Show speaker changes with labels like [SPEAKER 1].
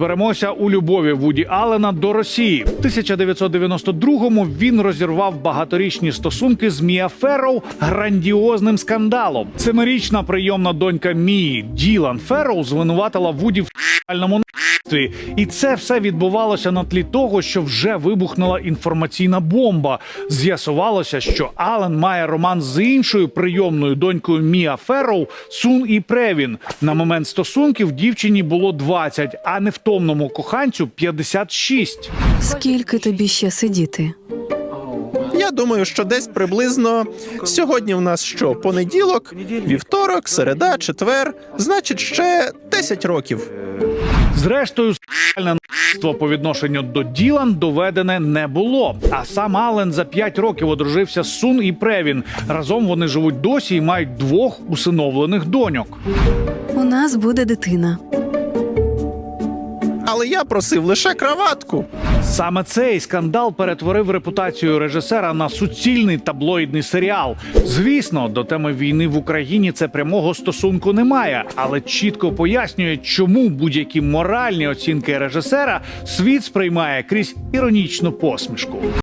[SPEAKER 1] розберемося у любові Вуді Аллена до Росії. В 1992-му він розірвав багаторічні стосунки з Мія Ферроу грандіозним скандалом. Семирічна прийомна донька Мії Ділан Ферроу звинуватила Вуді в альному. І це все відбувалося на тлі того, що вже вибухнула інформаційна бомба. З'ясувалося, що Ален має роман з іншою прийомною донькою Мія Ферроу Сун і Превін. На момент стосунків дівчині було 20, а невтомному коханцю 56.
[SPEAKER 2] Скільки тобі ще сидіти?
[SPEAKER 3] Я думаю, що десь приблизно сьогодні в нас що? Понеділок, вівторок, середа, четвер, значить, ще 10 років.
[SPEAKER 1] Зрештою, с**альне насильство по відношенню до Ділан доведене не було. А сам Ален за 5 років одружився з Сун і Превін. Разом вони живуть досі і мають двох усиновлених доньок.
[SPEAKER 2] У нас буде дитина.
[SPEAKER 3] Але я просив лише краватку.
[SPEAKER 1] Саме цей скандал перетворив репутацію режисера на суцільний таблоїдний серіал. Звісно, до теми війни в Україні це прямого стосунку немає, але чітко пояснює, чому будь-які моральні оцінки режисера світ сприймає крізь іронічну посмішку.